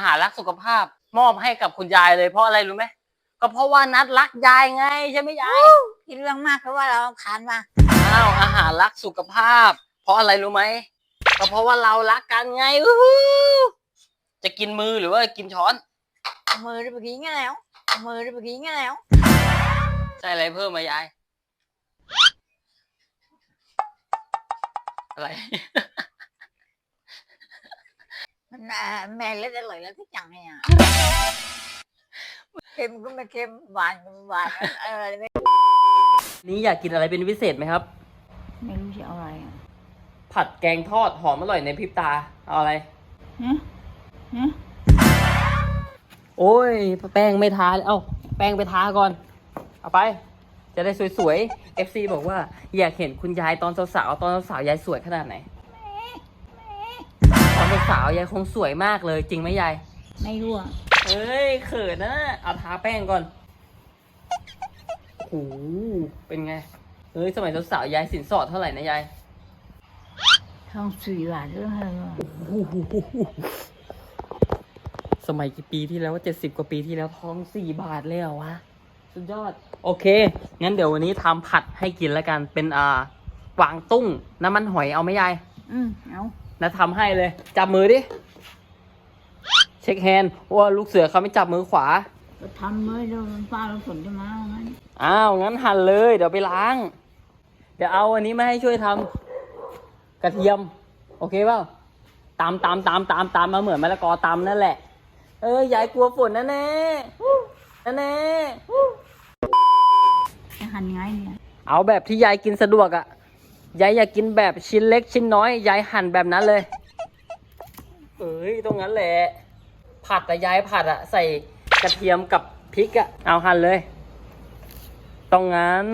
อาหารรักสุขภาพมอบให้กับคุณยายเลยเพราะอะไรรู้ไหมก็เพราะว่านัดรักยายไงใช่ไหมยายคิดเรื่องมากเพราะว่าเราขานมาอ้าวอาหารรักสุขภาพ เพราะอะไรรู้ไหมก็เพราะว่าเรารักกันไงอู้หูจะกินมือหรือว่ากินช้อน มือได้ไปกินกันแล้ว มือได้ไปกินกันแล้วใส่อะไรเพิ่มมายายอะไร มันอ่าแม่เล่นอร่อยแล้วทุกอย่างเนี่ยเค็มก็ไม่เค็มหวานก็ไม่หวานอะไรไม่นี่อยากกินอะไรเป็นพิเศษไหมครับ ไม่รู้จะเอาอะไรอะผัดแกงทอดหอมอร่อยในพริบตา เอาอะไร ฮะฮะโอ้ย แป้งไม่ทาเลยเอ้า แป้งไปทาก่อน เอาไป จะได้สวยๆ FC บอกว่า อยากเห็นคุณยายตอนสาวๆตอนสาวๆยายสวยขนาดไหน ตอนสาวๆยายคงสวยมากเลยจริงไหมยาย ไม่รู้อะเอ้ยเขินนะเอาทาแป้งก่อนโอ้โหเป็นไงเอ้ยสมัยสาวๆยายสินสอดเท่าไหร่นะยายทองสี่บาทหรืออะไรวะสมัยกี่ปีที่แล้วว่าเจ็ดสิบกว่าปีที่แล้วทองสี่บาทเลยเหรอวะสุดยอด โอเค งั้นเดี๋ยววันนี้ทำผัดให้กินแล้วกันเป็นอ่ากวางตุ้งน้ำมันหอยเอาไหมยาย อืมเอา นะทำให้เลย จับมือดิ เช็คแฮนด์ว่าลูกเสือเขาไม่จับมือขวา ก็ทำเลยเดี๋ยวมันฟ้าเราฝนจะมาเอางั้นอ้าวงั้นหั่นเลย เดี๋ยวไปล้าง เดี๋ยวเอาอันนี้มาให้ช่วยทำกระเทียม โอเคเปล่าตามตามตามตามตามมาเหมือนมะละกอตำนั่นแหละ เออยายกลัวฝนนะแน่นะแน่จะหั่นไงเนี่ย เอาแบบที่ยายกินสะดวกอะ่ะ ยายอยากกินแบบชิ้นเล็กชิ้นน้อย ยายหั่นแบบนั้นเลย เอ้ยตรงนั้นแหละ ผัดแต่ยายผัดอะใส่กระเทียมกับพริกอะเอาหั่นเลย ตรงนั้น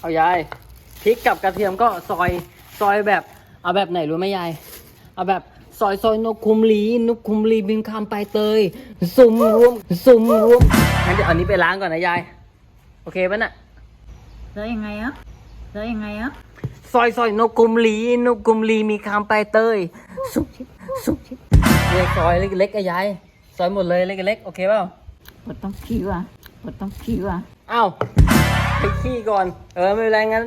เอายายพริกกับกระเทียมก็ซอยซอยแบบ เอาแบบไหนรู้ไหมยาย เอาแบบซอยซอยนกคุมลีนกคุมลีบินคำไปเตยสุ่มรวมสุ่มรวมงั้นเดี๋ยวเอานี้ไปล้างก่อนนะยาย โอเคปะน่ะ แล้วยังไงอะแล้วยังไงอะซอยซอยนกกุมลีนกกุมลีมีคำไปเตยสุกสุกเนี่ยซอยเล็กๆอะยายซอยหมดเลยเล็กๆโอเคเปล่าปวดต้องขี้ว่ะปวดต้องขี้ว่ะอ้าวไปขี้ก่อน เออไม่เป็นไรงั้น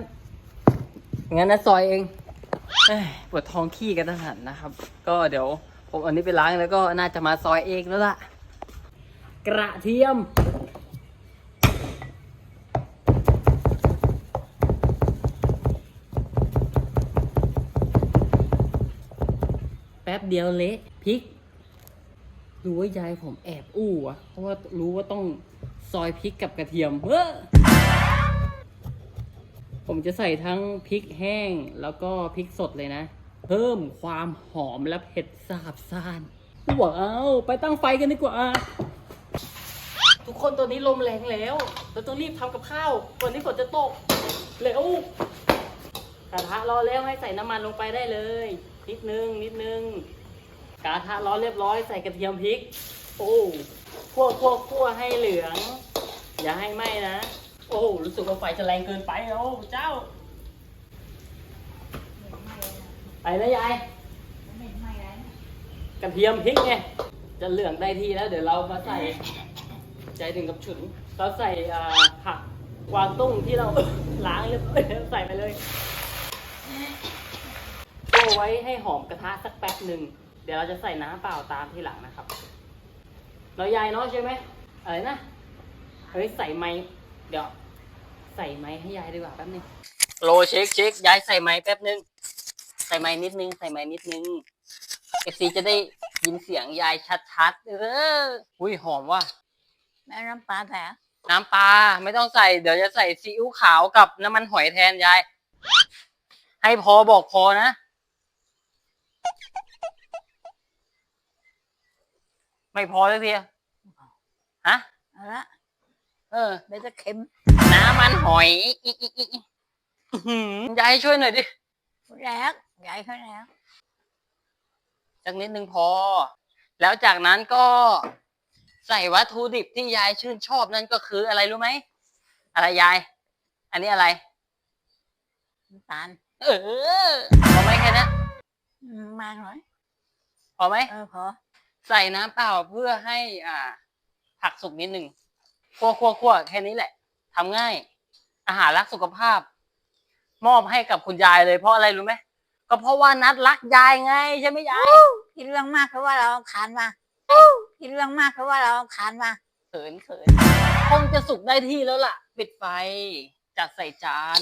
งั้นนะซอยเองเอ้ยปวดท้องขี้กันทั้งหันนะครับ ก็เดี๋ยวผมเอานนี้ไปล้างแล้วก็น่าจะมาซอยเองแล้วล่ะ กระเทียม ป๊บเดียวเละพริกรู้ว่ายายผมแอบอู้อะเพราะว่ารู้ว่าต้องซอยพริกกับกระเทียมเฮ้อผมจะใส่ทั้งพริกแห้งแล้วก็พริกสดเลยนะ เพิ่มความหอมและเผ็ดสาบซ่านว้าวไปตั้งไฟกันดีกว่า ทุกคนตัวนี้ลมแรงแล้ว เราต้องรีบทำกับข้าวก่อนที่ฝนจะตก เร็วกระทะรอแล้วให้ใส่น้ำมันลงไปได้เลย นิดนึงนิดนึงกระทะร้อนเรียบร้อยใส่กระเทียมพริก โอ้คั่วคั่วคั่วให้เหลือง อย่าให้ไหม้นะ โอ้รู้สึกว่าไฟจะแรงเกินไปโอ้เจ้าไปนะยายไม่ไม่ไรกระเทียมพริกไงจะเหลืองได้ที่แล้ว เดี๋ยวเรามาใส่ ใจถึงกับฉุนเราใส่อ่าผักกวางตุ้งที่เราล้างเรียบร้อยแล้วใส่ไปเลยโไว้ให้หอมกระทะสักแป๊บหนึ่ง เดี๋ยวเราจะใส่น้ำเปล่าตามที่หลังนะครับเรายายเนาะใช่ไหมอะไรนะเฮ้ยใส่ไม้เดี๋ยว ใส่ไม้ให้ยายดีกว่าแป๊บนึงโลเช็คเช็คยายใส่ไม้แป๊บนึงใส่ไม้นิดนึงใส่ไม้นิดนึงเอฟซีจะได้ยินเสียงยายชัดๆเอออุ้ยหอมว่ะแม่น้ำปลาแต่น้ำปลาไม่ต้องใส่เดี๋ยวจะใส่ซีอิ๊วขาวกับน้ำมันหอยแทนยาย ให้พอบอกพอนะ ไม่พอเลยทีอะฮะ เอาละเออ เดี๋ยวจะเค็มน้ำมันหอยอีอีอีอีอื้อหือยายช่วยหน่อยดิ แล้วใหญ่เขาแล้วสักนิดนึงพอ แล้วจากนั้นก็ใส่วัตถุดิบที่ยายชื่นชอบนั่นก็คืออะไรรู้ไหม อะไรยาย อันนี้อะไร น้ำตาลเออเอาไหม่แค่นี้นอืมมากหน่อย พอไหม เออพอ ใส่น้ำเปล่าเพื่อให้อ่าผักสุกนิดหนึ่งคั่วคั่วคั่วแค่นี้แหละทำง่าย อาหารรักสุขภาพ มอบให้กับคุณยายเลยเพราะอะไรรู้ไหมก็เพราะว่านัดรักยายไงใช่ไหมยายที่เรื่องมากเพราะว่าเราคานมาที่เรื่องมากเพราะว่าเราคานมา เขินเขินคงจะสุกได้ที่แล้วล่ะ ปิดไฟจัดใส่จาน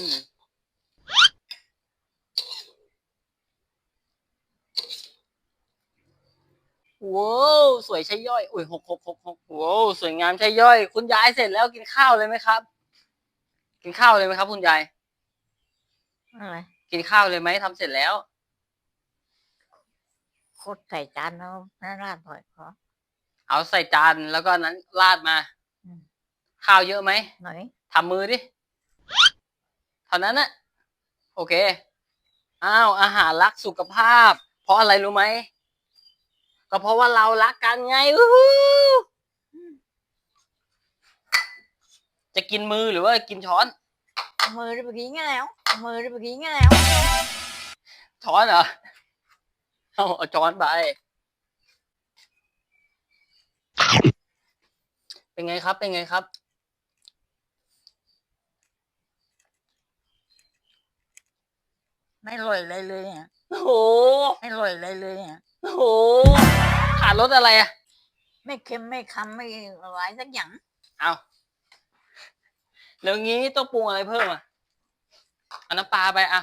ว้าวสวยใช่ย่อยอุ้ยหกหกหกหกว้าวสวยงามใช่ย่อย คุณยายเสร็จแล้วกินข้าวเลยไหมครับ กินข้าวเลยไหมครับ คุณยายอะไรกินข้าวเลยไหมทำเสร็จแล้วโคตรใส่จานเราน่าราดหน่อยพอเอาใส่จานแล้วก็นั้นราดมาอืมข้าวเยอะไหมหน่อยทำมือดิเท่านั้นนะโอเคอ้าวอาหารรักสุขภาพ เพราะอะไรรู้ไหม ก็เพราะว่าเรารักกันไงอู้หูจะกินมือหรือว่ากินช้อนเอามือได้ไปกินกันแล้วเอามือได้ไปกินกันแล้ว ช้อนเหรอเอาเอาช้อนไป เป็นไงครับ เป็นไงครับ ไม่อร่อยเลยเลยอะโอ้โห ไม่อร่อยเลยเลยอะ โอ้โหขาดรสอะไรอะไม่เค็มไม่คำไม่อะไรสักอย่างเอาแล้วงี้ต้องปรุงอะไรเพิ่มอะเอาน้ำปลาไปอะ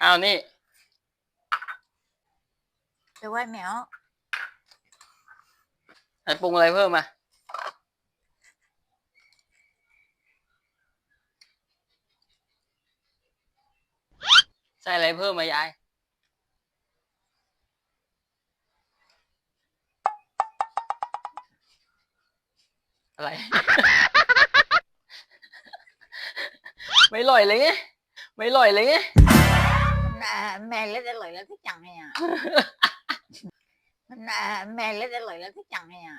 เอานี่แต่ว่าแมวไหนปรุงอะไรเพิ่มอะใส่อะไรเพิ่มมายาย อะไร ไม่อร่อยเลยไงไม่อร่อยเลยไงน่ะแม่เล็ดอร่อยแล้วทุกอย่างเนี่ยน่ะแม่เล็ดอร่อยแล้วทุกอย่างเนี่ย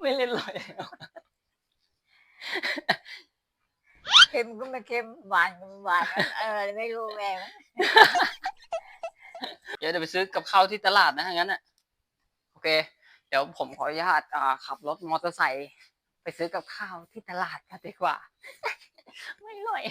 ไม่เล่นเลยแล้วเค็มก็ไม่เค็มหวานก็ไม่หวานเออไม่รู้แม่เดี๋ยวเดี๋ยวไปซื้อกับข้าวที่ตลาดนะงั้นอะโอเค เดี๋ยวผมขออนุญาตขับรถมอเตอร์ไซค์ไปซื้อกับข้าวที่ตลาดกันดีกว่า ไม่ร่อย